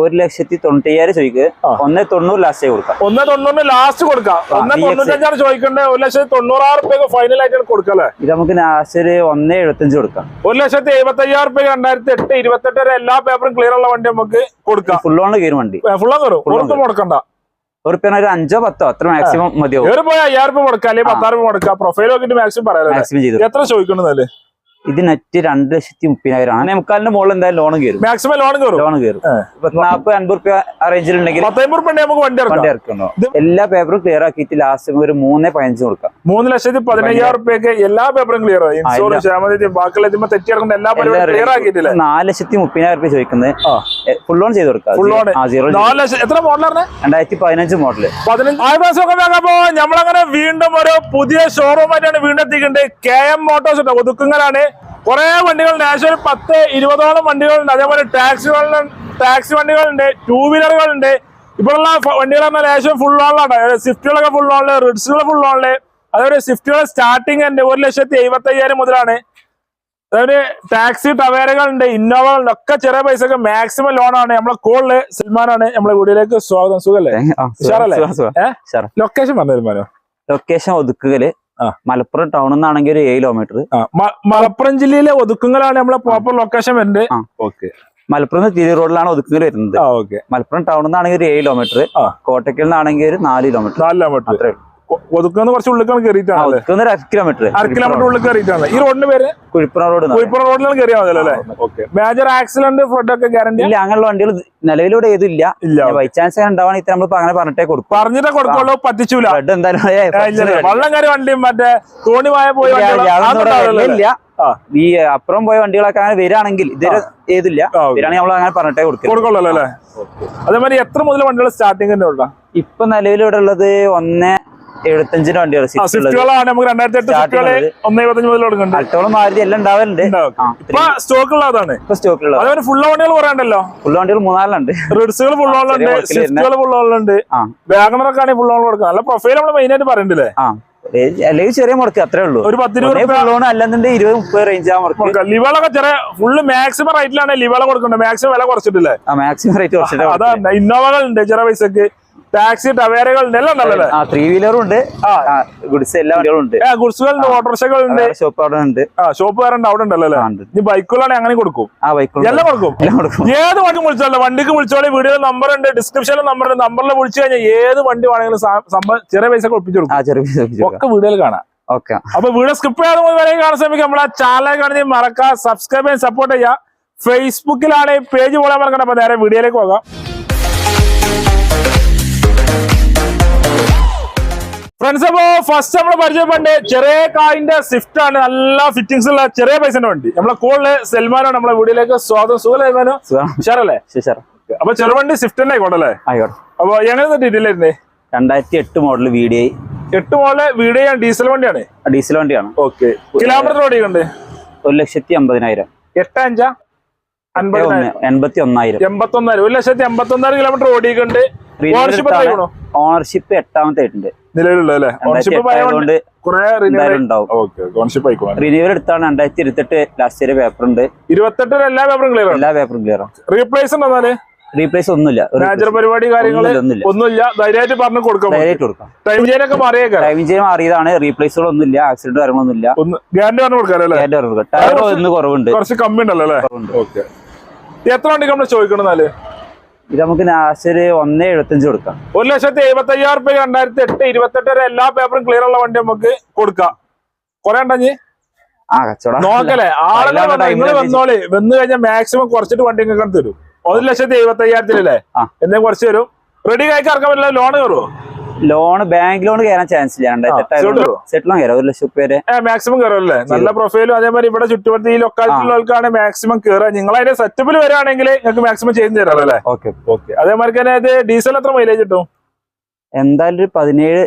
ഒരു ലക്ഷത്തി തൊണ്ണൂറ്റയ്യായിരം ചോദിക്ക്. ഒന്ന് തൊണ്ണൂറ് ലാസ്റ്റ് കൊടുക്കാം. ഒന്ന് തൊണ്ണൂറിന് ലാസ്റ്റ് കൊടുക്കാം. ഒന്ന്. തൊണ്ണൂറ്റഞ്ചാണ് ചോദിക്കേണ്ടത് ഒരു ലക്ഷത്തി തൊണ്ണൂറായിരം റുപ്യ ഫൈനൽ ആയിട്ടാണ് കൊടുക്കല്ലേ? ഇത് നമുക്ക് ലാസ്റ്റ് ഒരു ഒന്ന് എഴുപത്തഞ്ച് കൊടുക്കാം. ഒരു ലക്ഷത്തി എഴുപത്തയ്യായിരം റുപ്യ രണ്ടായിരത്തി എട്ട് ഇരുപത്തെട്ട് വരെ എല്ലാ പേപ്പറും ക്ലിയർ ഉള്ള വണ്ടി നമുക്ക് കൊടുക്കാം. ഫുൾ ഓൺ കയറും വണ്ടി. ഫുൾ ഓൺ on മുടക്കണ്ട ഒരു ഒരു അഞ്ചോ പത്തോ അത്ര മാക്സിമം മതിയാവും. ഒരു പോയി അയ്യായിരം രൂപ കൊടുക്കാം. അല്ലെങ്കിൽ പത്താറ് പത്തായിരം രൂപ കൊടുക്കാം. പ്രൊഫൈൽ നോക്കിട്ട് മാക്സിമം പറയാം മാക്സിമം ചെയ്തു. എത്ര ചോദിക്കണമെന്നല്ലേ ഇത് നെറ്റ് രണ്ട് ലക്ഷത്തി മുപ്പതിനായിരം ആണ് അതിന്റെ മുകളിൽ എന്തായാലും ലോൺ കയറും മാക്സിമം ലോൺ കയറും ലോൺ കയറും നാൽപ്പത് അൻപത് റുപ്യ റേഞ്ചിലുണ്ടെങ്കിൽ ഉണ്ടെങ്കിൽ വണ്ടി ഇറക്കണോ എല്ലാ പേപ്പറും ക്ലിയർ ആക്കിയിട്ട് ലാസ്റ്റ് ഒരു മൂന്നേ പതിനഞ്ച് കൊടുക്കാം. മൂന്ന് ലക്ഷത്തി പതിനയ്യായിരം റുപ്യക്ക് എല്ലാ പേപ്പറും ക്ലിയർ ആയി ഇൻഷുറൻസ് ബാക്കിയുള്ള എല്ലാ ക്ലിയർ ആക്കിയിട്ടില്ല നാല് ലക്ഷത്തി മുപ്പതിനായിരം റുപ്യ ചോദിക്കുന്നത്. ഫുൾ ലോൺ ചെയ്ത് കൊടുക്കാം. ഫുൾ ലോൺ എത്ര മോഡൽ പറഞ്ഞേ രണ്ടായിരത്തി പതിനഞ്ച്. മോഡൽ പതിനഞ്ച് നമ്മളങ്ങനെ വീണ്ടും ഒരു പുതിയ ഷോറൂമായിട്ടാണ് വീണ്ടും എത്തിക്കുന്നത് കെ എം മോട്ടോഴ്സ് ഒതുക്കുങ്ങളാണ്. കുറെ വണ്ടികളുണ്ട്. ഏകദേശം പത്ത് ഇരുപതോളം വണ്ടികളുണ്ട്. അതേപോലെ ടാക്സികളുടെ ടാക്സി വണ്ടികളുണ്ട് ടൂ വീലറുകളുണ്ട് ഇപ്പോഴുള്ള പറഞ്ഞാൽ ഏകദേശം ഫുൾ ഓണിലാണ് സ്വിഫ്റ്റുകളൊക്കെ ഫുൾ ഓണിൽ റിഡ്സുകൾ ഫുൾ ഓണിൽ അതേപോലെ സ്വിഫ്റ്റുകൾ സ്റ്റാർട്ടിങ് ഉണ്ട് ഒരു ലക്ഷത്തി എഴുപത്തി അയ്യായിരം മുതലാണ്. അതേപോലെ ടാക്സി ടവേരകളുണ്ട് ഇന്നോവകളുണ്ട്. ഒക്കെ ചെറിയ പൈസക്ക് മാക്സിമം ലോണാണ് നമ്മളെ കോളിൽ സൽമാനാണ് നമ്മളെ വീടിലേക്ക് സ്വാഗതം. സുഖല്ലേ? ലൊക്കേഷൻ പറഞ്ഞു സൽമാനോ? ലൊക്കേഷൻ ഒതുക്കുകൽ. മലപ്പുറം ടൗൺ നിന്നാണെങ്കിൽ ഒരു ഏഴ് കിലോമീറ്റർ മലപ്പുറം ജില്ലയിലെ ഒതുക്കുങ്ങളാണ് നമ്മളെ പ്രോപ്പർ ലൊക്കേഷൻ വരുന്നത്. ഓക്കെ മലപ്പുറം തിരി റോഡിലാണ് ഒതുക്കങ്ങൾ വരുന്നത്. മലപ്പുറം ടൗണിൽ നിന്നാണെങ്കിൽ ഒരു ഏഴ് കിലോമീറ്റർ. കോട്ടയ്ക്കൽ നിന്നാണെങ്കിൽ ഒരു നാല് കിലോമീറ്റർ നാല് കിലോമീറ്റർ അത്രേ ഉള്ളൂ. ഒതുക്കുന്ന കുറച്ച് ഉള്ളിക്കാണ് കയറിയിട്ടാണ് അര കിലോമീറ്റർ അര കിലോമീറ്റർ ഉള്ളിൽ കയറിയിട്ടാണ്. ഈ റോഡിന് പേര്? കുഴിപ്പുറം റോഡ് കുഴിപ്പുറ റോഡിലാണ് കയറിയാൽ മതി അല്ലേ? ഓക്കെ. മേജർ ആക്സിഡന്റ് ഫ്ലഡ് ഒക്കെ ഗ്യാരണ്ടി ഇല്ല അങ്ങനെയുള്ള വണ്ടികൾ നിലവിലൂടെ ഏതില്ല ഇല്ല. ബൈ ചാൻസ് ഉണ്ടാവാണെങ്കിൽ നമ്മൾ അങ്ങനെ പറഞ്ഞിട്ടേ കൊടുക്കും. പറഞ്ഞിട്ടേ കൊടുക്കുള്ളൂ പറ്റിച്ചൂല. വെള്ളം എന്തായാലും കയറി വണ്ടിയും മറ്റേ തോണി പോയ പോയി ഇല്ല. ഈ അപ്പുറം പോയ വണ്ടികളൊക്കെ അങ്ങനെ വരികയാണെങ്കിൽ ഇതുവരെ ഏതില്ല. വരികയാണെങ്കിൽ നമ്മൾ അങ്ങനെ പറഞ്ഞിട്ടേ കൊടുക്കും. കൊടുക്കുള്ളൂ അല്ലേ? അതേമാതിരി എത്ര മുതൽ വണ്ടികൾ സ്റ്റാർട്ടിംഗ് ഇപ്പൊ നിലവിൽ ഇവിടെ ഉള്ളത് ഒന്ന് എഴുപത്തഞ്ചിന് വണ്ടി സ്വിഫ്റ്റുകളാണ് നമുക്ക് രണ്ടായിരത്തി എട്ട് Starting സ്വിഫ്റ്റുകൾ ഉള്ളത്. ഒന്ന് എഴുപത്തഞ്ച് മുതൽ കൊടുക്കുന്നുണ്ട് അൾട്ടോളം മാരുതി എല്ലാം ഉണ്ടാവലുണ്ട്. ഉണ്ടാവും. ഇപ്പൊ സ്റ്റോക്ക് ഉള്ളതാണ് ഇപ്പൊ അതേപോലെ ഫുൾ വണ്ടികൾ ഫുൾ വണ്ടികൾ മൂന്നാലുണ്ട് റിഡ്സുകൾ ഫുൾ സ്വിഫ്റ്റുകൾ ഫുൾ വാഗണറൊക്കെ ആണെങ്കിൽ ഫുൾ നല്ല പ്രൊഫൈൽ നമ്മൾ മെയിൻ ആയിട്ട് പറയണ്ടല്ലേ? ആ. ഏ, അല്ലെങ്കിൽ ചെറിയ മുടക്ക് അത്രേ ഉള്ളൂ. ഒരു പത്ത് ഓൺ അല്ലെന്നുണ്ടെങ്കിൽ ഇരുപത് മുപ്പത് റേഞ്ച് ആ മുടക്ക്. കൊടുക്കാം ലിവളൊക്കെ ചെറിയ ഫുള്ള് മാക്സിമം റേറ്റിലാണ് ലിവള കൊടുക്കുന്നത്. മാക്സിമം വില കുറച്ചിട്ടില്ലേ? മാക്സിമം റേറ്റ് കുറച്ചിട്ട് ഇന്നോവകൾ ഉണ്ട് ചെറിയ പൈസക്ക്. ടാക്സി ടവേരകൾ ഉണ്ടല്ലോ ആ ത്രീ വീലറും ഉണ്ട്. ഗുഡ്സ് എല്ലാ വണ്ടികളും ഉണ്ട്. ഗുഡ്സുകളുണ്ട് ഓട്ടോറിക്ഷകളുണ്ട് ഷോപ്പ് അവിടെ ഉണ്ട്. ആ ഷോപ്പ് വേറെ ഉണ്ട്. അവിടെ ഉണ്ടല്ലോ ഇനി ബൈക്കുകളാണെങ്കിൽ അങ്ങനെ കൊടുക്കും. ആ ബൈക്കുകൾ എല്ലാം കൊടുക്കും. എല്ലാം കൊടുക്കും. ഏത് വണ്ടി വിളിച്ചാലും വണ്ടിക്ക് വിളിച്ചോളൂ വീഡിയോയിൽ നമ്പർ ഉണ്ട് ഡിസ്ക്രിപ്ഷനിൽ നമ്പർ ഉണ്ട്. നമ്പറിൽ വിളിച്ചു കഴിഞ്ഞാൽ ഏത് വണ്ടി വേണമെങ്കിലും ചെറിയ പൈസ ഒപ്പിച്ചു കൊടുക്കും. ഒക്കെ വീഡിയോയിൽ കാണാം. ഓക്കെ. അപ്പൊ വീഡിയോ സ്കിപ്പ് ചെയ്യാതെ പോയി വരെ കാണാൻ ശ്രമിക്കാം നമ്മളെ ചാനൽ കാണുന്ന മറക്കാം സബ്സ്ക്രൈബ് ചെയ്യാൻ സപ്പോർട്ട് ചെയ്യാം ഫേസ്ബുക്കിലാണ് പേജ് പോലെ മറക്കണം അപ്പൊ നേരെ വീഡിയോയിലേക്ക് പോകാം. ഫ്രണ്ട്സ് അപ്പോ ഫസ്റ്റ് നമ്മൾ പരിചയപ്പെട്ട് ചെറിയ കായിന്റെ സ്വിഫ്റ്റ് ആണ്. നല്ല ഫിറ്റിംഗ്സ് ഉള്ള ചെറിയ പൈസന്റെ വണ്ടി. നമ്മളെ കൂടുതൽ സൽമാനാണ് നമ്മളെ വീഡിയോയിലേക്ക് സ്വാഗതം. സുഖം സൽമാനോ? ഉഷാറല്ലേ? അപ്പൊ ചെറുവണ്ടി സ്വിഫ്റ്റ് തന്നെ ആയിക്കോട്ടെ ആയിക്കോട്ടെ. അപ്പൊ എങ്ങനെ ഡീറ്റെയിൽ ആയിരുന്നേ? രണ്ടായിരത്തി എട്ട് മോഡൽ വി ഡി ഐ എട്ട് മോളെ വീഡിയോ ഡീസൽ വണ്ടിയാണ്? ഡീസൽ വണ്ടിയാണ്. ഓക്കെ കിലോമീറ്റർ ഓടിയുണ്ട് ഒരു ലക്ഷത്തി അമ്പതിനായിരം. എട്ട് അഞ്ചാ? എൺപത്തി ഒന്നായിരം എൺപത്തി ഒന്നായിരം. ഒരു ലക്ഷത്തി എൺപത്തി ഒന്നായിരം കിലോമീറ്റർ ഓടിയിട്ടുണ്ട്. ഓണർഷിപ്പ് എട്ടാമത്തെ ആയിട്ടുണ്ട്. നിലവിലുള്ളതല്ലേ റിന്യൂവൽ എടുത്താണ്. രണ്ടായിരത്തി ഇരുപത്തെട്ട് ലാസ്റ്റ് ഇയർ പേപ്പർ ഉണ്ട്. ഇരുപത്തെട്ടിന് എല്ലാ പേപ്പറും ക്ലിയർ എല്ലാ പേപ്പറും ക്ലിയർ റീപ്ലേസ് ഉണ്ടോ എന്നാൽ? റീപ്ലേസ് ഒന്നുമില്ല. പരിപാടി ഒന്നുമില്ല, ഒന്നുമില്ല. ഒന്നുമില്ല. ധൈര്യമായിട്ട് പറഞ്ഞു കൊടുക്കാം ധൈര്യമായിട്ട് കൊടുക്കാം. ടൈം ചെയ്യാനൊക്കെ മാറിയേക്കാം. ടൈം ചെയ്യാൻ മാറിയതാണ്. റീപ്ലേസുകളൊന്നുമില്ല ആക്സിഡന്റ് കാര്യങ്ങളൊന്നുമില്ല. ഗ്യാരണ്ടി പറഞ്ഞു കൊടുക്കാം. അല്ലേ ടയർ ഒന്ന് കുറവുണ്ട്. കുറച്ച് കമ്മി ഉണ്ടല്ലോ എത്ര വണ്ടി നമ്മൾ ചോദിക്കണമെന്നാൽ ഇത് നമുക്ക് നാശര് ഒന്ന് എഴുപത്തഞ്ച് കൊടുക്കാം. ഒരു ലക്ഷത്തി എഴുപത്തി അയ്യായിരം റുപ്യ രണ്ടായിരത്തി എട്ട് ഇരുപത്തെട്ട് വരെ എല്ലാ പേപ്പറും ക്ലിയർ ഉള്ള വണ്ടി നമുക്ക് കൊടുക്കാം. കൊറേ ഉണ്ടെങ്കിൽ ആ കച്ചവടം നോക്കല്ലേ ആളെ നിങ്ങൾ വന്നോളി. വന്നു കഴിഞ്ഞാൽ മാക്സിമം കുറച്ചിട്ട് വണ്ടി നിങ്ങൾക്ക് തരും. ഒരു ലക്ഷത്തി എഴുപത്തി അയ്യായിരത്തിലല്ലേ. എന്തെങ്കിലും കുറച്ച് തരും. റെഡി കായ്ക്ക് ഇറക്കാൻ പറ്റില്ല ലോൺ കയറുമോ ലോൺ ബാങ്ക് ലോൺ കയറാൻ ചാൻസ് ഇല്ല. സെറ്റിൽ കയറാം ഒരു ലക്ഷം പേര് മാക്സിമം കയറല്ലേ നല്ല പ്രൊഫൈലും അതേമാതിരി ഇവിടെ ചുറ്റുപറ്റി ഈ ലൊക്കാലിറ്റിയിലുള്ളവർക്കാണ് മാക്സിമം കയറുക നിങ്ങൾ അതിന്റെ സെറ്റപ്പിൽ വരാണെങ്കിൽ നിങ്ങൾക്ക് മാക്സിമം ചെയ്ത് തരാം അല്ലേ? ഓക്കെ ഓക്കെ അതേമാതിരി തന്നെ ഇത് ഡീസൽ എത്ര മൈലേജ് കിട്ടും? എന്തായാലും ഒരു പതിനേഴ്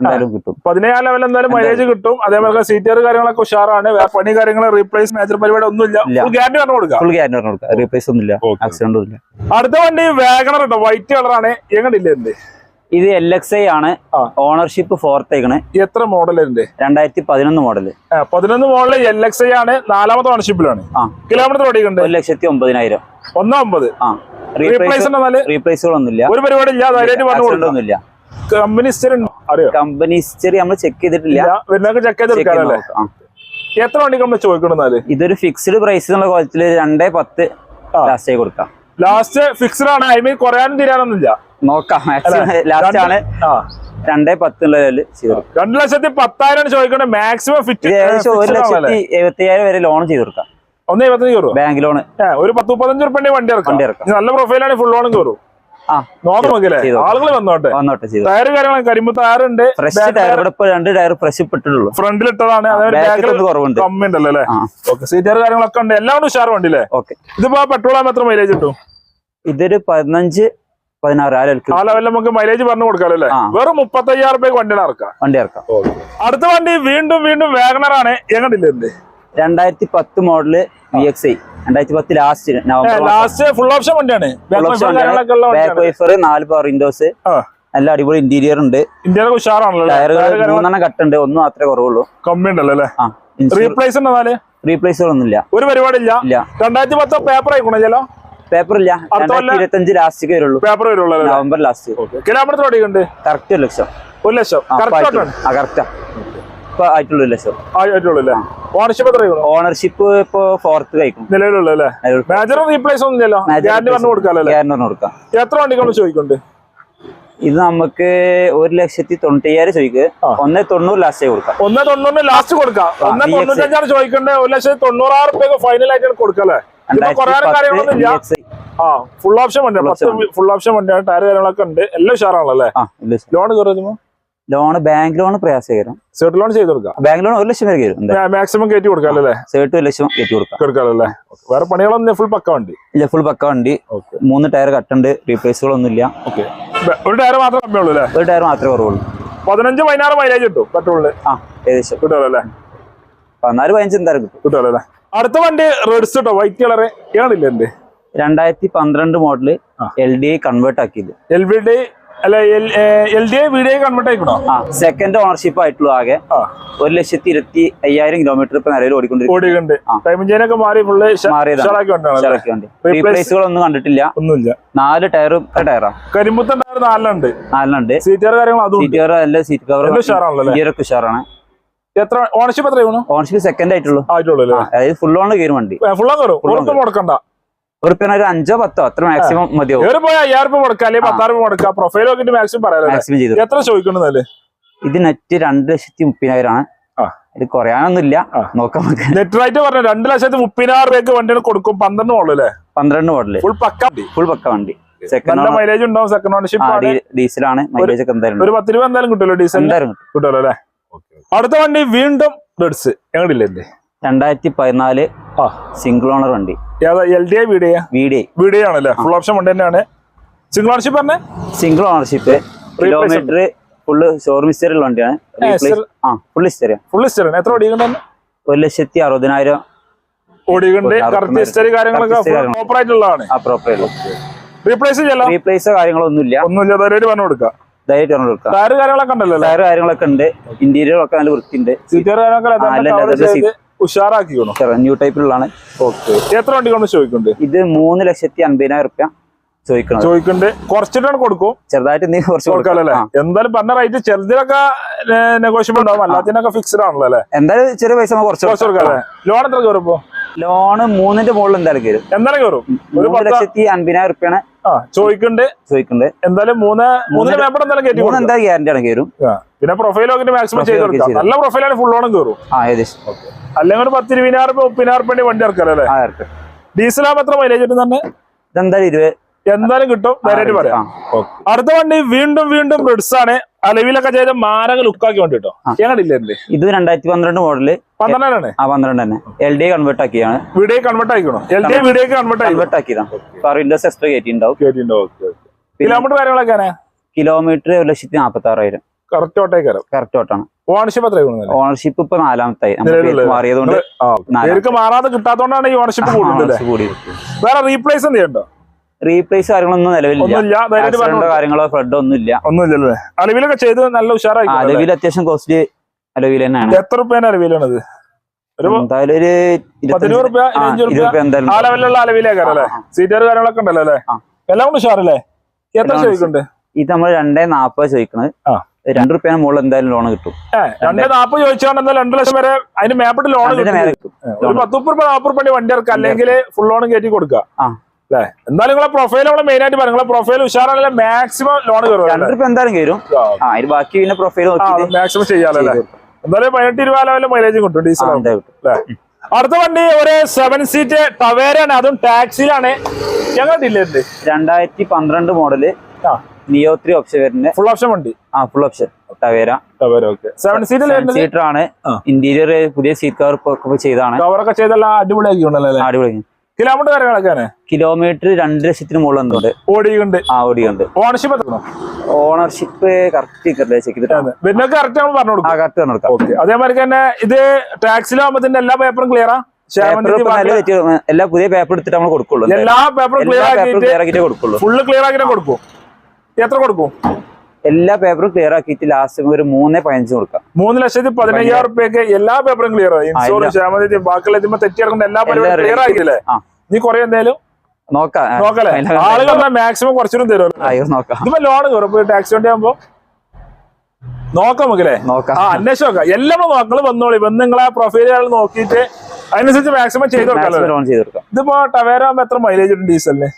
എന്തായാലും കിട്ടും. പതിനേഴാം ലെവൽ എന്തായാലും മൈലേജ് കിട്ടും. അതേപോലെ സീറ്റർ കാര്യങ്ങളൊക്കെ ഉഷാറാണ്. പണി കാര്യങ്ങൾ റീപ്ലേസ് മേജർ പരിപാടി ഒന്നുമില്ല. ഇല്ല. ഫുൾ ഗ്യാരണ്ടി പറഞ്ഞു കൊടുക്കാം ഫുൾ ഗ്യാരണ്ടി പറഞ്ഞു കൊടുക്കാം റീപ്ലേസ് ഒന്നുമില്ല. ആക്സിഡന്റ് ഒന്നുമില്ല. അടുത്ത വണ്ടി വാഗണർ ഉണ്ടോ വൈറ്റ് കളറാണ് എങ്ങനെയില്ല എന്റെ ഇത് എൽ എക്സ് ഐ ആണ്. ഓണർഷിപ്പ് ഫോർത്തേക്കണ്. എത്ര മോഡൽ രണ്ടായിരത്തി പതിനൊന്ന് മോഡൽ പതിനൊന്ന് മോഡൽ എൽ എക്സ് ഐ ആണ്. നാലാമത്തെ ഓണർഷിപ്പിലാണ് കിലോമീറ്റർ ഓടിക്കുന്നുണ്ട് ഒരു ലക്ഷത്തി ഒമ്പതിനായിരം ഒന്നാമ്പത് റീപ്ലേസുകളൊന്നുമില്ല ഒരു പരിപാടി ഇല്ല കമ്പനി ഹിസ്റ്ററി കമ്പനി ഹിസ്റ്ററി നമ്മൾ ചെക്ക് ചെയ്തിട്ടില്ല. ചെക്ക്. എത്ര വണ്ടിക്ക് നമ്മൾ ചോദിക്കണമെന്നാൽ ഇതൊരു ഫിക്സ്ഡ് പ്രൈസ് എന്നുള്ള കോലത്തിൽ രണ്ടേ പത്ത് ലാസ്റ്റായി ലാസ്റ്റ് ആയി കൊടുക്കാം. ലാസ്റ്റ് ഫിക്സ്ഡ് ആണ്. അതിന് കുറയാനും തീരാനൊന്നുമില്ല. നോക്കാം. ലാസ്റ്റ് ആണ്. രണ്ടേ പത്ത് എന്നുള്ള ലെവലിൽ ചെയ്ത് കൊടുക്കാം. രണ്ടു ലക്ഷത്തി പത്തായിരം ചോദിക്കണേ. മാക്സിമം ഫിറ്റ് ഏകദേശം ഒരു ലക്ഷത്തി എഴുപത്തിയായിരം വരെ ലോൺ ചെയ്ത് കൊടുക്കാം. ഒന്ന് എഴുപത്തഞ്ച് കയറും ബാങ്ക് ലോൺ ഒരു പത്ത് മുപ്പത്തഞ്ച് റുപ്യ വണ്ടി ഇറക്കാം. നല്ല പ്രൊഫൈലാണ് ഫുൾ ലോണും കയറും ആളുകൾ വന്നോട്ടെ. വന്നോട്ടെ ചെയ്തു. ടയർ കാര്യങ്ങൾ കരിമ്പ് ടയറുണ്ട്. ഫ്രഷ് ടയർ ഇവിടെ ഇപ്പൊ രണ്ട് ടയർ ഫ്രഷ് ഇട്ടിട്ടുള്ളൂ. ഫ്രണ്ടിൽ ഇട്ടതാണ് കുറവുണ്ട്. അല്ലേ? ഓക്കെ സീറ്റർ കാര്യങ്ങളൊക്കെ ഉണ്ട്. എല്ലാം കൊണ്ട് ഉഷാർ വണ്ടി അല്ലേ ഓക്കെ. ഇതിപ്പോ പെട്രോൾ ആകുമ്പോൾ എത്ര മൈലേജ് കിട്ടും? ഇതൊരു പതിനഞ്ച് പതിനാറ് ആ ലെവലിക്ക് ആ ലെവലിൽ നമുക്ക് മൈലേജ് പറഞ്ഞു അല്ലേ? വെറും മുപ്പത്തയ്യായിരം രൂപയ്ക്ക് വണ്ടി ഇറക്കാം വണ്ടി ഇറക്കാം അടുത്ത വണ്ടി വീണ്ടും വീണ്ടും വേഗണറാണ്. എങ്ങനെയില്ലേ രണ്ടായിരത്തി പത്ത് മോഡൽ വി എക്സ് ഐ രണ്ടായിരത്തി പത്ത് last November last full option വണ്ടിയാണ്. ബാക്ക്. വൈഫർ നാല് പവർ വിൻഡോസ് നല്ല അടിപൊളി ഇന്റീരിയർ ഉണ്ട്. ഇന്ത്യയിലൊക്കെ ഉഷാറാണല്ലോ ടയറുകൾ മൂന്നെണ്ണം കട്ടുണ്ട് ഒന്നും മാത്രമേ കുറവുള്ളൂ. കമ്മി ഉണ്ടല്ലോ അല്ലേ? ആ റീപ്ലേസ് ഒന്നുമില്ല ഒരു പരിപാടി ഇല്ല. രണ്ടായിരത്തി പത്ത് പേപ്പർ ആയിക്കോണല്ലോ പേപ്പർ ഇല്ല. അടുത്ത കൊല്ലം- രണ്ടായിരത്തി ഇരുപത്തി അഞ്ച് ലാസ്റ്റ് വരുള്ളൂ. പേപ്പർ വരുള്ളൂ നവംബർ ലാസ്റ്റ് കിലോമീറ്റർ കറക്റ്റ് ഒരു ലക്ഷം. ഒരു ലക്ഷം. കറക്റ്റാ ഇപ്പൊ ആയിട്ടുള്ള ലക്ഷം ആയിട്ടുള്ളൂ ഓണർഷിപ്പ് എത്ര ഓണർഷിപ്പ് ഇപ്പൊ ഫോർത്ത് കഴിക്കും. നിലവിലുള്ള മേജർ റീപ്ലേസ് പറഞ്ഞു കൊടുക്കാമല്ലോ കൊടുക്കാം. എത്ര വണ്ടികൾ ചോദിക്കുന്നുണ്ട്? ഇത് നമുക്ക് ഒരു ലക്ഷത്തി തൊണ്ണൂറ്റി അയ്യായിരം ചോദിക്ക് ഒന്ന് തൊണ്ണൂറ് ലാസ്റ്റ് കൊടുക്കാം. ഒന്ന് തൊണ്ണൂറിന് ലാസ്റ്റ് കൊടുക്കാം. ഒന്ന് ചോദിക്കണ്ടേ തൊണ്ണൂറ്റഞ്ചാണ് ചോദിക്കേണ്ടത് ഒരു ലക്ഷത്തി തൊണ്ണൂറാറ് രൂപ ഫൈനൽ ആയിട്ടാണ് കൊടുക്കല്ലേ ഫുൾ ഓപ്ഷൻ വണ്ടിയാണ് ഫുൾ ഓപ്ഷൻ വണ്ടിയാണ് ടയർ കാര്യങ്ങളൊക്കെ ഉണ്ട്. എല്ലാം ഉഷാറാണല്ലോ അല്ലേ? ലോൺ കയറുമോ ലോൺ ബാങ്ക് ലോൺ പ്രയാസകരം. സേർട്ട് ലോൺ ചെയ്ത് കൊടുക്കാം. ബാങ്ക് ലോൺ ഒരു ലക്ഷം വരെ കയറും. മാക്സിമം കയറ്റി കൊടുക്കാം അല്ലേ? സേർട്ട് ഒരു ലക്ഷം കയറ്റി കൊടുക്കാം. കൊടുക്കാമല്ലോ വേറെ പണികളൊന്നും ഫുൾ പക്ക വണ്ടി? ഇല്ല ഫുൾ പക്ക വണ്ടി. മൂന്ന് ടയർ കട്ടുണ്ട് റീപ്ലേസുകളൊന്നും ഇല്ല ഓക്കെ ഒരു ടയർ മാത്രമേ കമ്മിയുള്ളൂ അല്ലേ? ഒരു ടയർ മാത്രമേ കുറവുള്ളൂ. പതിനഞ്ച് പതിനാറ് മൈലേജ് കിട്ടും പെട്രോളിന് ആ ഏകദേശം. കിട്ടുമല്ലോ അല്ലേ? പതിനാല് പതിനഞ്ച് എന്തായാലും കിട്ടും. കിട്ടുമല്ലോ അല്ലേ? അടുത്ത വണ്ടി റെഡ്സ് കേട്ടോ വൈറ്റ് കളറ് ഏതാണില്ല എന്റെ രണ്ടായിരത്തി പന്ത്രണ്ട് മോഡൽ. എൽ ഡി ഐ കൺവേർട്ട് ആക്കിയത്. എൽ ഡി അല്ല L D I V D I convert ആയിക്കണോ? ആ സെക്കൻഡ് ഓണർഷിപ്പ് ആയിട്ടുള്ളൂ ആകെ. ഒരു ലക്ഷത്തി ഇരുപത്തി അയ്യായിരം കിലോമീറ്റർ ഇപ്പൊ നിലവിൽ ഓടിക്കൊണ്ടിരിക്കും ഓടിയുണ്ട് ആ. ടൈം ചെയിനൊക്കെ മാറി ഫുള്ള് മാറിയതാണ്. ഷറാക്കി വണ്ടിയാണല്ലേ വണ്ടി Replace- റീപ്ലേസുകളൊന്നും കണ്ടിട്ടില്ല. ഒന്നുമില്ല. നാല് ടയറും ടയറാ കരിമ്പുത്തൻ ടയർ നാലെണ്ണുണ്ട് കാര്യങ്ങൾ അതും സീറ്റ് കവർ അല്ല സീറ്റ് കവർ ഉഷാറാണല്ലോ ഉഷാറാണ്. എത്ര ഓണർഷിപ്പ് എത്ര ഓണർഷിപ്പ് സെക്കൻഡ് ആയിട്ടുള്ളൂ. ആയിട്ടുള്ളൂ അതായത് ഫുൾ ഓൺ കയറും വണ്ടി. ഫുൾ കയറും. കൊടുക്കണ്ട മുടക്കണ്ട. പിന്നെ ഒരു അഞ്ചോ പത്തോ അത്ര മാക്സിമം മതിയോ ഒരു പോയാൽ അയ്യായിരം രൂപ മുടക്കാം അല്ലെങ്കിൽ പത്തായിരം രൂപ മുടക്കാം പ്രൊഫൈൽ നോക്കിട്ട് മാക്സിമം ചെയ്തു. എത്ര ചോദിക്കണമെന്നല്ലേ ഇത് നെറ്റ് രണ്ട് ലക്ഷത്തി മുപ്പതിനായിരമാണ്. ഇത് കുറയാനൊന്നുമില്ല. നോക്കാം നെറ്റ് റേറ്റ് പറഞ്ഞു? രണ്ട് ലക്ഷത്തി മുപ്പതിനായിരം രൂപയ്ക്ക് വണ്ടി കൊടുക്കും. പന്ത്രണ്ട് മോഡൽ അല്ലേ? പന്ത്രണ്ട് മോഡൽ ഫുൾ പക്ക ഫുൾ പക്ക വണ്ടി. സെക്കൻഡ് മൈലേജ് ഉണ്ടാവും. സെക്കൻഡ് ഓണർഷിപ്പ് ആണ്. ഡീസലാണ്. മൈലേജ് ഒക്കെ എന്തായാലും ഒരു പത്ത് രൂപ എന്തായാലും കിട്ടുമല്ലോ? ഡീസൽ എന്തായാലും. കിട്ടുമല്ലോ അല്ലേ? അടുത്ത വണ്ടി വീണ്ടും റെഡ്സ് എങ്ങനെയില്ലേ രണ്ടായിരത്തി പതിനാല് സിംഗിൾ ഓണർ വണ്ടി. L D I വീഡിയ D I V D V D I ആണല്ലേ? ഫുൾ ഓപ്ഷൻ വണ്ടി തന്നെയാണ്. സിംഗിൾ ഓണർഷിപ്പ് പറഞ്ഞേ? Single ownership kilometre full showroom history ഉള്ള വണ്ടിയാണ്. ആ ഫുൾ ഹിസ്റ്ററി ഫുൾ ഹിസ്റ്ററി എത്ര ഓടിക്കുന്നുണ്ട് ഒരു ലക്ഷത്തി അറുപതിനായിരം. ഓടിയുണ്ട് കറക്റ്റ് ഹിസ്റ്ററി കാര്യങ്ങളൊക്കെ. പ്രോപ്പർ ആയിട്ടുള്ളതാണ്. ആ പ്രോപ്പർ റീപ്ലേസ് ചെയ്യല്ലോ റീപ്ലേസോ കാര്യങ്ങളൊന്നുമില്ല. ഒന്നുമില്ല. ധൈര്യമായിട്ട് പറഞ്ഞു കൊടുക്കാം. ധൈര്യമായിട്ട് പറഞ്ഞു കൊടുക്കാം. ടയർ കാര്യങ്ങളൊക്കെ ഉണ്ടല്ലോ അല്ലേ? ടയർ കാര്യങ്ങളൊക്കെ ഉണ്ട്. ഇന്റീരിയർ ഒക്കെ നല്ല വൃത്തിയുണ്ട്. അല്ല, ന്യൂ ടൈപ്പിലുള്ളതാണ് ഓക്കെ എത്ര വണ്ടി കൊണ്ട് ചോദിക്കുന്നുണ്ട്? ഇത് മൂന്ന് ലക്ഷത്തി അൻപതിനായിരം റുപ്യ ചോദിക്കണം ചോദിക്കുന്നുണ്ട്. കുറച്ചിട്ടാണ് കൊടുക്കും. ചെറുതായിട്ട് നീ കുറച്ച് കൊടുക്കാം. കൊടുക്കാമല്ലേ. എന്തായാലും പറഞ്ഞ റേറ്റ് ചെറുതിനൊക്കെ നെഗോഷ്യബിൾ ഉണ്ടാവും. അല്ലാത്തിനൊക്കെ ഫിക്സ്ഡ് ആണല്ലോ അല്ലേ? എന്തായാലും ചെറിയ പൈസ കുറച്ച് കുറച്ച് കൊടുക്കാം. ലോൺ എത്ര കയറും ഇപ്പൊ? ലോണ് മൂന്നിന്റെ മുകളിൽ എന്തായാലും കയറും. എന്തായാലും കയറും. ഒരു ലക്ഷത്തി അൻപതിനായിരം റുപ്യാണ് ചോദിക്കണ്ട്. ചോദിക്കുന്നുണ്ട് എന്തായാലും മൂന്ന് മൂന്നിന് പേപ്പർ എന്തായാലും കയറ്റി മൂന്ന് കൊടുക്കാം. എന്തായാലും ഗ്യാരണ്ടി ആണ് കയറും. പിന്നെ പ്രൊഫൈലൊക്കെ മാക്സിമം ചെയ്ത് നല്ല പ്രൊഫൈലാണ് ഫുൾ ഓണം കയറും. ആ ഏകദേശം. അല്ലെങ്കിൽ ഒരു പത്ത് ഇരുപതിനായിരം രൂപ മുപ്പതിനായിരം രൂപ വണ്ടി ഇറക്കാലോ അല്ലേ? ആകുമ്പോൾ എത്ര മൈലേജ് കിട്ടും തന്നെ? ഇതെന്തായാലും ഇരുപത് എന്തായാലും കിട്ടും. ധൈര്യമായിട്ട് പറയാം. അടുത്ത വണ്ടി വീണ്ടും വീണ്ടും ബ്രിഡ്സ് ആണ് അലവിലൊക്കെ ചെയ്ത മാരക ലുക്കാക്കി വണ്ടി കേട്ടോ. ഞങ്ങളില്ലേ ഇത് രണ്ടായിരത്തി പന്ത്രണ്ട് മോഡൽ പന്ത്രണ്ടാണ് ആ പന്ത്രണ്ട് തന്നെ. എൽ ഡി കൺവേർട്ട് ആക്കിയാണ് video convert ആയിക്കണോ? L D video convert convert ആക്കിയതാണ്. Windows extra കയറ്റിണ്ടാവും കിലോമീറ്റർ കാര്യങ്ങളൊക്കെ കിലോമീറ്റർ ഒരു ലക്ഷത്തി നാപ്പത്തി ആറായിരം കറക്റ്റ് ഓട്ടേക്കാരം കറക്റ്റ് ഓട്ടാണ് ഓണർഷിപ്പ് എത്ര ഓണർഷിപ്പ് ഇപ്പൊ നാലാമത്തായി. നമ്മൾ മാറിയതുകൊണ്ട് മാറാതെ കിട്ടാത്തോണ്ടാണ് ഈ ഓണർഷിപ്പ് കൂടുതൽ വേറെ റീപ്ലേസ് എന്ത് ചെയ്യണ്ടോ റീപ്ലേസ് കാര്യങ്ങളൊന്നും നിലവിലില്ല. കാര്യങ്ങളോ ഫ്ലഡോ ഒന്നും ഇല്ല. ഒന്നുമില്ലല്ലേ? അലവിലൊക്കെ ചെയ്ത് നല്ല ഉഷാറായി അലവിൽ അത്യാവശ്യം കോസ്റ്റ്ലി അലവിൽ തന്നെയാണ്. എത്ര റുപ്യേന്റെ അലവിലാണത്? എന്തായാലും ഒരു പതിനൂറ് റുപ്യ ആ, ഇരുപത്തഞ്ച് ഇരുപത് റുപ്യ. റുപ്യ എന്തായാലും ആ ലെവലിലുള്ള അലവിലേക്കാരം അല്ലേ? ആ, ആ. സീറ്റുകാർ കാര്യങ്ങളൊക്കെ ഉണ്ടല്ലോ അല്ലേ? ആ. എല്ലാം കൊണ്ട് ഉഷാറല്ലേ? എത്ര എല്ലാം ചോദിക്കുന്നുണ്ട്? ഇത് നമ്മൾ രണ്ടേ നാപ്പത് ചോദിക്കണത്. രണ്ട് റുപ്യാണ് മുകളിൽ എന്തായാലും ലോൺ കിട്ടും. ഏഹ് രണ്ട് നാപ്പത് ചോദിച്ചാൽ രണ്ടു ലക്ഷം വരെ അതിന് മേപ്പിട്ട് ലോൺ കിട്ടും. ഒരു പത്ത് മുപ്പത് നാപ്പത് റുപ്യ വണ്ടി ഇറക്കുക അല്ലെങ്കിൽ ഫുൾ ലോൺ കയറ്റി കൊടുക്കുക. അല്ലേ? എന്തായാലും നിങ്ങളെ പ്രൊഫൈൽ നമ്മളെ മെയിൻ ആയിട്ട് പറഞ്ഞു നിങ്ങളെ പ്രൊഫൈൽ ഉഷാറാണല്ലേ? മാക്സിമം ലോൺ കയറും എന്തായാലും കയറും. ബാക്കി പിന്നെ പ്രൊഫൈൽ മാക്സിമം ചെയ്യാലല്ലേ എന്തായാലും പതിനെട്ട് രൂപ ലെവലിൽ മൈലേജ് കിട്ടും ഡീസൽ അല്ലേ? അടുത്ത വണ്ടി ഒരു സെവൻ സീറ്റ് ടവേരാണ് അതും ടാക്സിയിലാണ് ഞങ്ങൾ ഡില്ലുണ്ട് രണ്ടായിരത്തി പന്ത്രണ്ട് മോഡൽ നിയോ ത്രീ ഓപ്ഷൻ വരുന്നത്. ഫുൾ ഓപ്ഷൻ വണ്ടി? ആ full option Tavera Tavera okay seven seat seater ആണ്. ഇന്റീരിയർ പുതിയ സീറ്റ് കവർ ഒക്കെ ചെയ്താണ് കവറൊക്കെ ചെയ്തല്ല അടിപൊളിയാക്കി. ഉണ്ടല്ലോ കിലോമീറ്റർ കാര്യങ്ങളൊക്കെയാണ് കിലോമീറ്റർ രണ്ട് ലക്ഷത്തിന് മുകളിൽ എന്തുണ്ട് ഓടിയുണ്ട് ആ ഓടിയുണ്ട് ഓണർഷിപ്പ് ഓണർഷിപ്പ് കറക്റ്റ് ചെക്ക് ചെയ്തിട്ടാണ്. പിന്നെ കറക്റ്റ് നമ്മൾ പറഞ്ഞു ആ കൊടുക്കാം. അതേമാതിരി തന്നെ ഇത് ടാക്സിലാകുമ്പോ എല്ലാ പേപ്പറും ക്ലിയറാ ആ? എല്ലാ പുതിയ പേപ്പർ എടുത്തിട്ട് നമ്മൾ കൊടുക്കുള്ളൂ എല്ലാ പേപ്പറും ക്ലിയർ ആക്കിയിട്ട് ക്ലിയർ കൊടുക്കുള്ളൂ. ഫുള്ള് ക്ലിയർ ആക്കിയിട്ട് കൊടുക്കും. എത്ര കൊടുക്കും? എല്ലാ പേപ്പറും ക്ലിയർ ആക്കിയിട്ട് ലാസ്റ്റ് ഒരു മൂന്നേ പതിനഞ്ച് കൊടുക്കാം. മൂന്ന് ലക്ഷത്തി പതിനയ്യായിരം റുപ്യക്ക് എല്ലാ പേപ്പറും ക്ലിയർ ആയി ഇൻഷുറൻസ് ബാക്കിയുള്ള ഇതിമ്മ തെറ്റി കിടക്കുന്ന എല്ലാ പേപ്പറും ക്ലിയർ ആയില്ലേ ആക്കിയില്ലേ. നീ കുറെ എന്തായാലും നോക്കാം. നോക്കല്ലേ? ആളുകൾ മാക്സിമം കുറച്ചുകൂടി തരുമല്ലോ ഇതിപ്പോ ലോൺ കയറും. ടാക്സി വണ്ടി ആകുമ്പോ നോക്കാം നമുക്കല്ലേ? നോക്കാം. അന്വേഷിച്ച് നോക്കാം. എല്ലാം നോക്കൾ വന്നോളി. വന്ന് നിങ്ങളെ പ്രൊഫൈലുകൾ നോക്കിയിട്ട് അതിനനുസരിച്ച് മാക്സിമം ചെയ്ത് കൊടുക്കാം ഇതിപ്പോ ടവേര ആകുമ്പോ എത്ര മൈലേജ് ഉണ്ട് ഡീസലിന്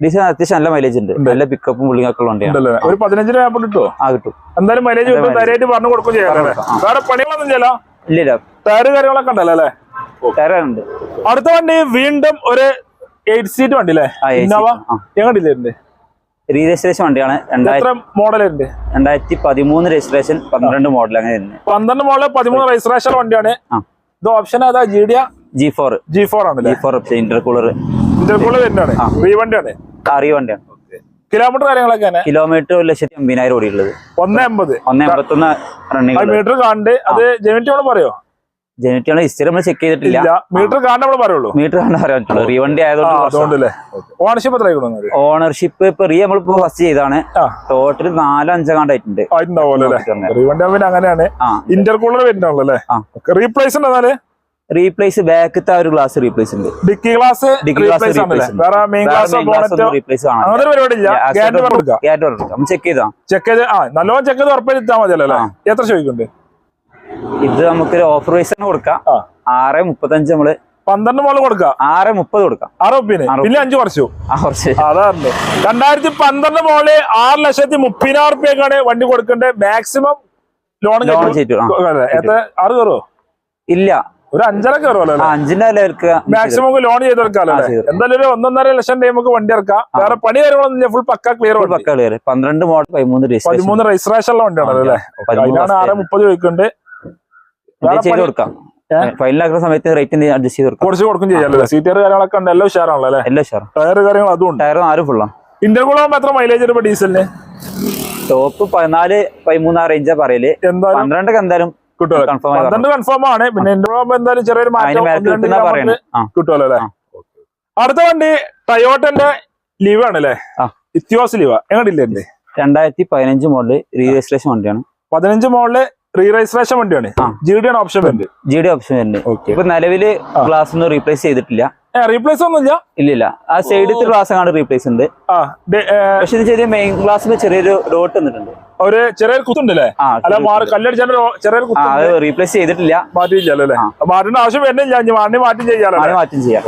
ഡീസൽ അത്യാവശ്യം നല്ല മൈലേജ് ഉണ്ട്. നല്ല പിക്കപ്പും പുള്ളിങ് ഒക്കെ വണ്ടിയാണ്. ഉണ്ടല്ലേ? ഒരു പതിനഞ്ച് രൂപ കിട്ടുമോ ആ കിട്ടും. എന്തായാലും മൈലേജ് കിട്ടും. ധൈര്യമായിട്ട് പറഞ്ഞു കൊടുക്കും ചെയ്യാം വേറെ പണികളൊന്നും ചെയ്യാലോ ഇല്ല ടയർ കാര്യങ്ങളൊക്കെ ഉണ്ടല്ലോ അല്ലേ? തരാറുണ്ട് അടുത്ത വണ്ടി വീണ്ടും ഒരു എയ്റ്റ് സീറ്റ് വണ്ടി അല്ലേ. ഇന്നോവ? ആ. ഞങ്ങളില്ലേ രജിസ്ട്രേഷൻ വണ്ടിയാണ്. രണ്ടായിരത്തി പതിമൂന്ന് രജിസ്ട്രേഷൻ പന്ത്രണ്ട് മോഡൽ അങ്ങനെ പന്ത്രണ്ട് മോഡൽ പതിമൂന്ന് രജിസ്ട്രേഷൻ വണ്ടിയാണ്. ഇത് ഓപ്ഷൻ ഏതാ? G D G four G four ആണല്ലേ? G four option intercooler intercooler വണ്ടിയാണ്. അറിയ വണ്ടിയാണ്. കിലോമീറ്റർ കാര്യങ്ങളൊക്കെ കിലോമീറ്റർ ഒരു ലക്ഷത്തി അമ്പതിനായിരം ഓടിയുള്ളത് ഒന്ന് എൺപത് ഒന്ന് എൺപത്തൊന്ന് റണ്ണിങ് മീറ്റർ കണ്ട് അത് ജെമിറ്റി നമ്മൾ ഹിസ്റ്ററി നമ്മൾ ചെക്ക് ചെയ്തിട്ടില്ല. മീറ്റർ കാണാൻ പറയുള്ളൂ. മീറ്റർ കാണാൻ പറയാൻ പറ്റുള്ളൂ. റീ വണ്ടി ആയതുകൊണ്ട് ഓണർഷിപ്പ് എത്ര ഓണർഷിപ്പ് ഇപ്പൊ റീ നമ്മളിപ്പോ ഫസ്റ്റ് ചെയ്താണ് ടോട്ടൽ നാലോ അഞ്ചോ കണ്ടായിട്ടുണ്ട് അങ്ങനെയാണ്. ഇന്റർകൂളർ വരുന്നുള്ളൂ. റീപ്ലേസ് ഉണ്ടെന്നാൽ റീപ്ലേസ് ബാക്കത്തെ ഒരു ഗ്ലാസ് റീപ്ലേസ് ഉണ്ട്. Dicky glass dicky glass replace check ചെയ്താ. ചെക്ക് ചെയ്ത് നല്ലോണം ചെക്ക് ചെയ്ത് ഉറപ്പായിട്ടാ മതിയല്ലോ എത്ര ചോദിക്കുന്നുണ്ട്? ഇത് നമുക്കൊരു ഓഫർ പ്രൈസ് കൊടുക്കാം. ആ. ആറ് മുപ്പത്തഞ്ച് നമ്മൾ പന്ത്രണ്ട് മോൾ കൊടുക്കാം. ആറ് മുപ്പത് കൊടുക്കാം. ആറ് പിന്നെ അഞ്ചു കുറച്ചു ആ അതാണ് രണ്ടായിരത്തി പന്ത്രണ്ട് മോൾ ആറ് ലക്ഷത്തി മുപ്പതിനായിരം റുപ്യക്കാണ് വണ്ടി കൊടുക്കേണ്ടത് മാക്സിമം ലോൺ ആറ് കയറുമോ ഇല്ല. ഒരു അഞ്ചര കയറുമല്ലോ അഞ്ചിന്റെ മാക്സിമം ലോൺ ചെയ്ത് അല്ലേ? എന്തായാലും ഒരു ഒന്നൊന്നര ലക്ഷം ടൈം നമുക്ക് വണ്ടി ഇറക്കാം. വേറെ പണി കാര്യങ്ങളൊന്നും ഫുൾ പക്ക ക്ലിയർ പക്ക ക്ലിയർ പന്ത്രണ്ട് മോഡൽ പതിമൂന്ന് രജിസ്ട്രേഷൻ പതിമൂന്ന് രജിസ്ട്രേഷൻ ഉള്ള വണ്ടിയാണല്ലോ അല്ലേ? അതിനാണ് ആറ് മുപ്പത് ചോദിക്കുന്നുണ്ട് ചെയ്ത് കൊടുക്കാം? ഫൈനലാക്കുന്ന സമയത്ത് റേറ്റ് അഡ്ജസ്റ്റ് ചെയ്ത് കൊടുക്കാം. കുറച്ച് കൊടുക്കും ചെയ്യാമല്ലോ സീറ്റർ കാര്യങ്ങളൊക്കെ ഉണ്ട്. എല്ലാം ഉഷാറാണല്ലോ അല്ലേ? എല്ലാം ടയർ കാര്യങ്ങൾ അതും ടയർ എത്ര മൈലേജ് ഇപ്പൊ ഡീസലിന് ടോപ്പ് പതിനാല് പതിമൂന്ന് ആ റേഞ്ചാ പറയൽ പന്ത്രണ്ടൊക്കെ എന്തായാലും കൺഫേം ആയി പന്ത്രണ്ട് കൺഫേം ആണ്. പിന്നെ എന്തായാലും ചെറിയൊരു മാറ്റം കിട്ടുമല്ലോ അല്ലേ? അടുത്ത വണ്ടി ടയോട്ടന്റെ ലീവ് ആണ് അല്ലേ? ആ. ഇത്യോസ് ലീവ. എങ്ങോട്ടില്ലേ രണ്ടായിരത്തി പതിനഞ്ച് മോഡൽ രജിസ്ട്രേഷൻ വണ്ടിയാണ്. പതിനഞ്ച് മോളിൽ റീ രജിസ്ട്രേഷൻ വണ്ടിയാണ്. ജി ഡി ആണ് ഓപ്ഷൻ വരുന്നത്. ജി ഡി ഓപ്ഷൻ വരുന്നത്. ഇപ്പൊ നിലവിൽ ഗ്ലാസ് ഒന്നും റീപ്ലേസ് ചെയ്തിട്ടില്ല. റീപ്ലേസ് ഒന്നുമില്ല. ഇല്ലില്ല ആ സൈഡിലത്തെ ഗ്ലാസ് ആണ് റീപ്ലേസ് ഉണ്ട്. പക്ഷെ ചെറിയ മെയിൻ ഗ്ലാസ്സിൽ ചെറിയൊരു ഡോട്ട് വന്നിട്ടുണ്ട് ഒരു ചെറിയൊരു കുത്തുണ്ടല്ലേ? കല്ലടിച്ചാൽ ചെറിയൊരു കുത്ത് റീപ്ലേസ് ചെയ്തിട്ടില്ല. മാറ്റിയില്ലല്ലോ മാറ്റേണ്ട ആവശ്യം വരുന്നില്ല. മാറ്റി മാറ്റി ചെയ്യാലോ മാറ്റം ചെയ്യാം.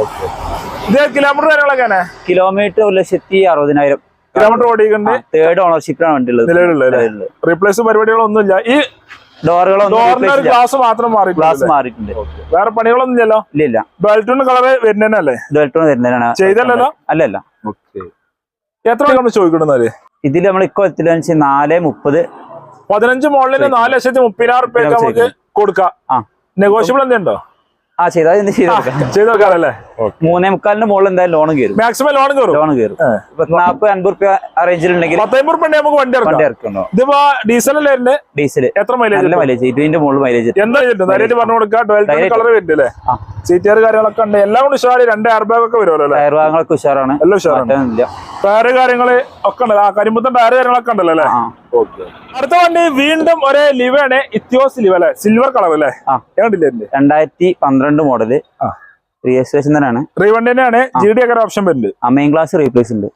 ഇത് കിലോമീറ്റർ കാര്യങ്ങളൊക്കെ കിലോമീറ്റർ ഒരു ലക്ഷത്തി അറുപതിനായിരം. കിലോമീറ്റർ ഓടിയിട്ടുണ്ട്. തേർഡ് ഓണർഷിപ്പിലാണ് വണ്ടി ഉള്ളത് റീപ്ലേസ് പരിപാടികളൊന്നും റീപ്ലേസ് പരിപാടികളൊന്നുമില്ല. ഈ replace ഗ്ലാസ് മാത്രം മാറി ഗ്ലാസ് മാറിയിട്ടുണ്ട്. വേറെ പണികളൊന്നും ഇല്ലല്ലോ? ഇല്ല ബെൽറ്റൂൺ കളർ വരുന്നതല്ലേ ബെൽറ്റൂൺ വരുന്നതിനാണ് ചെയ്തല്ലല്ലോ? അല്ലല്ല. എത്ര നമ്മൾ ചോദിക്കണമെന്നാൽ ഇതിൽ നമ്മൾ ഇക്കൊല്ലത്തിൽ നാല് മുപ്പത്. പതിനഞ്ച് മോളിൽ നാല് ലക്ഷത്തി മുപ്പതിനായിരം റുപ്യ നമുക്ക് കൊടുക്കാം. ആ. നെഗോഷ്യബിൾ എന്തുണ്ടോ ആ ചെയ്താൽ എന്ത് ചെയ്ത് കൊടുക്കാറല്ലേ മൂന്നേ മുക്കാലിന്റെ മുകളിൽ എന്തായാലും ലോൺ കയറും. മാക്സിമം ലോൺ കയറും? ലോൺ കയറും. നാപ്പത് അൻപത് റുപ്യ റേഞ്ചിലുണ്ടെങ്കിൽ പത്തമ്പത് റുപ്യ നമുക്ക് വണ്ടി വണ്ടി ഇതിപ്പോ ഡീസലല്ലേ വരുന്നത് ഡീസൽ എത്ര മൈലേജ് നല്ല മൈലേജ് ഇതിന്റെ മുകളിൽ മൈലേജ് എന്താ പറഞ്ഞു. കളർ വരുന്നില്ലേ? കാര്യങ്ങളൊക്കെ ഉണ്ട്. എല്ലാം കൂടി ഉഷാറ് രണ്ട് എയർ ബാഗ് ഒക്കെ വരുമല്ലോ ഉഷാറാണ്. എല്ലാം ഉഷാറാണ്. ടയർ കാര്യങ്ങൾ ഒക്കെ ഉണ്ടല്ലോ ആ കരിമ്പത്തൻ ടയർ കാര്യങ്ങളൊക്കെ ഉണ്ടല്ലോ അല്ലേ? അടുത്ത വണ്ടി വീണ്ടും ഒരേ ലിവാണ് ഇത്യോസ് ലിവ് അല്ലെ? സിൽവർ കളർ അല്ലേ? ഇതിന്റെ? രണ്ടായിരത്തി പന്ത്രണ്ട് മോഡൽ. രജിസ്ട്രേഷൻ തന്നെയാണ്. ജി ഡി ഒക്കെ ഓപ്ഷൻ ക്ലാസ് റീപ്ലേസ് ഉണ്ട്.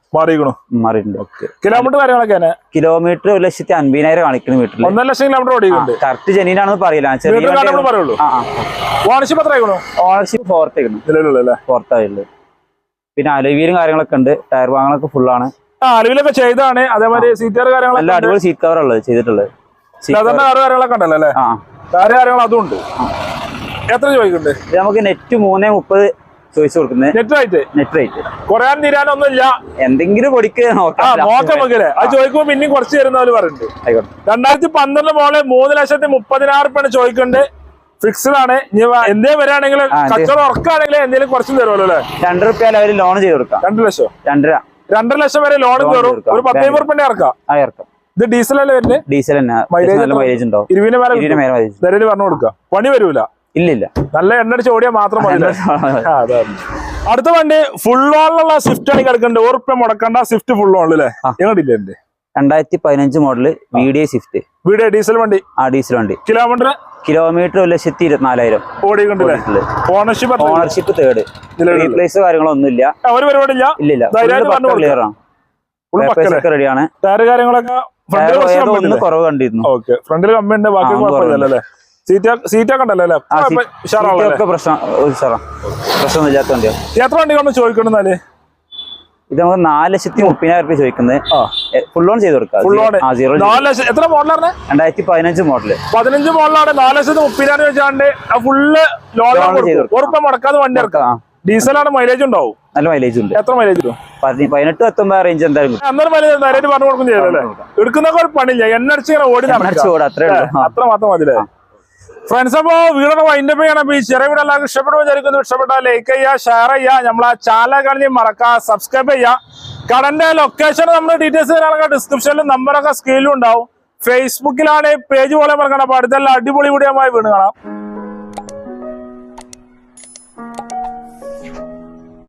മാറിയിട്ടുണ്ട്. കിലോമീറ്റർ കാര്യങ്ങളൊക്കെ കിലോമീറ്റർ ഒരു ലക്ഷത്തി അൻപതിനായിരം കാണിക്കുന്നു വീട്ടിൽ ഒന്നര ലക്ഷം കിലോമീറ്റർ ഓടിയിട്ടുണ്ട്. കറക്റ്റ് ജെനീനാണെന്ന് പറയില്ല. പറയുള്ളൂ. ഓണർഷിപ്പ് എത്ര ആയിക്കണു? ഓണർഷിപ്പ് ഫോർത്ത് ആയിരുന്നു ഫോർത്ത് ആയുള്ളത് പിന്നെ അലവീലും കാര്യങ്ങളൊക്കെ ഉണ്ട്. ടയർ വാങ്ങലൊക്കെ ഫുള്ളാണ് ആണ്. ആ അലവിലൊക്കെ ചെയ്താണ് അതേമാതിരി സീറ്റ് കവർ കാര്യങ്ങളൊക്കെ അടിപൊളി സീറ്റ് കവർ ഉള്ളത് ചെയ്തിട്ടുള്ളത്. സാധാരണ കാര്യങ്ങളൊക്കെ ഉണ്ടല്ലോ അല്ലേ. കാറ് കാര്യങ്ങൾ അതും ഉണ്ട്. എത്ര ചോദിക്കുന്നുണ്ട്? നമുക്ക് നെറ്റ് മൂന്നേ മുപ്പത് ചോദിച്ചു കൊടുക്കുന്നത് നെറ്റ് റേറ്റ് നെറ്റ് റേറ്റ് കുറയാൻ തീരാനൊന്നും ഇല്ല എന്തെങ്കിലും പൊടിക്ക് നോക്കാം അത് ചോദിക്കുമ്പോ പിന്നെയും കുറച്ച് തരുന്നവര് പറയുന്നുണ്ട്. ആയിക്കോട്ടെ. രണ്ടായിരത്തി പന്ത്രണ്ട് മോൾ മൂന്ന് ലക്ഷത്തി മുപ്പതിനായിരം റുപ്യാണ് ചോദിക്കുന്നുണ്ട്. ഫിക്സ്ഡ് ആണ്. ഇനി എന്തേ വരാണെങ്കിലും കച്ചവടം ഉറക്കാണെങ്കിലും എന്തെങ്കിലും കുറച്ചും തരുമല്ലോ അല്ലേ? രണ്ട് റുപ്യ ലെവലിൽ ലോൺ ചെയ്ത് കൊടുക്കാം. രണ്ട് ലക്ഷം. രണ്ടര. രണ്ടര ലക്ഷം വരെ ലോൺ കയറും. ഒരു പത്ത് റുപ്യ ഇറക്കാം. ഇറക്കാം. ഇത് ഡീസൽ അല്ലേ വരുന്നത് ഡീസൽ തന്നെ. മൈലേജ് ഉണ്ടാവും ഇരുവിന് മേലെ പറഞ്ഞു കൊടുക്കാം. പണി വരൂല. ഇല്ല ഇല്ല. നല്ല എണ്ണ അടിച്ച് ഓടിയാൽ മാത്രം മതി അടുത്ത വണ്ടി ഫുൾ ഓണിലുള്ള സ്വിഫ്റ്റ് ആണ് കിടക്കേണ്ടത് റുപ്യ മുടക്കണ്ട സ്വിഫ്റ്റ് ഫുൾ ഓണിൽ അല്ലേ. ഞങ്ങളില്ല എന്റെ രണ്ടായിരത്തി പതിനഞ്ച് model V D Swift Swift D diesel വണ്ടി? ആ ഡീസൽ വണ്ടി. കിലോമീറ്റർ കിലോമീറ്റർ ഒരു ലക്ഷത്തി ഇരുപത്തിനാലായിരം ഓടിക്കണ്ടല്ലേ ഓണർഷിപ്പ് ഓണർഷിപ്പ് തേർഡ്. റീപ്ലേസ് കാര്യങ്ങളൊന്നും ഇല്ല ആ, ഒരു പരിപാടിയില്ല. ക്ലിയർ ആണ്. റെഡിയാണ് ടയർ കാര്യങ്ങളൊക്കെ ഒന്ന് കുറവ് കണ്ടിരുന്നു. ഫ്രണ്ടിൽ ബാക്കി എത്ര ഇത് നമുക്ക് നാല് ലക്ഷത്തി മുപ്പതിനായിരം റുപ്യ ചോദിക്കുന്നത്. ഫുൾ ഓൺ ചെയ്ത് കൊടുക്കാം. എത്ര മോഡലാണ് രണ്ടായിരത്തി പതിനഞ്ച് മോഡൽ പതിനഞ്ച് മോഡലാണ് നാല് ലക്ഷത്തി മുപ്പതിനായിരം വെച്ചാണ്ട് ഫുള്ള് ലോൺ ചെയ്ത് കൊടുക്കും. മുടക്കാതെ വണ്ടി ഇറക്കാം ഡീസലാണ് മൈലേജ് ഉണ്ടാവും? നല്ല മൈലേജ് ഉണ്ട്. എത്ര മൈലേജ് പതിനെട്ട് പത്തൊമ്പത് റേഞ്ച് എന്തായാലും മൈലേജ് പറഞ്ഞു കൊടുക്കും ചെയ്തല്ലേ എടുക്കുന്നൊക്കെ ഒരു പണിയില്ല. എണ്ണ അടിച്ച് ഇങ്ങനെ ഓടി അത്ര അത്രേ മാത്രം മതില്ലേ ഫ്രണ്ട്സ് അപ്പോ വീടൊക്കെ വൈൻഡ് അപ്പ് ചെയ്യണം. ഈ ചെറിയ വീട് എല്ലാവർക്കും ഇഷ്ടപ്പെടും വിചാരിക്കുന്നു. ഇഷ്ടപ്പെട്ടാൽ ലൈക്ക് ചെയ്യുക ഷെയർ ചെയ്യുക. നമ്മളെ ചാനൽ കാണി മറക്കുക സബ്സ്ക്രൈബ് ചെയ്യുക. കടന്റെ ലൊക്കേഷൻ നമ്മുടെ ഡീറ്റെയിൽസ് തരാനൊക്കെ ഡിസ്ക്രിപ്ഷനിലും നമ്പറൊക്കെ സ്ക്രീനിലും ഉണ്ടാവും. ഫേസ്ബുക്കിലാണ് പേജ് പോലെ മറക്കണം അപ്പൊ അടുത്തെല്ലാം അടിപൊളി വീഡിയോ വീണ് കാണാം.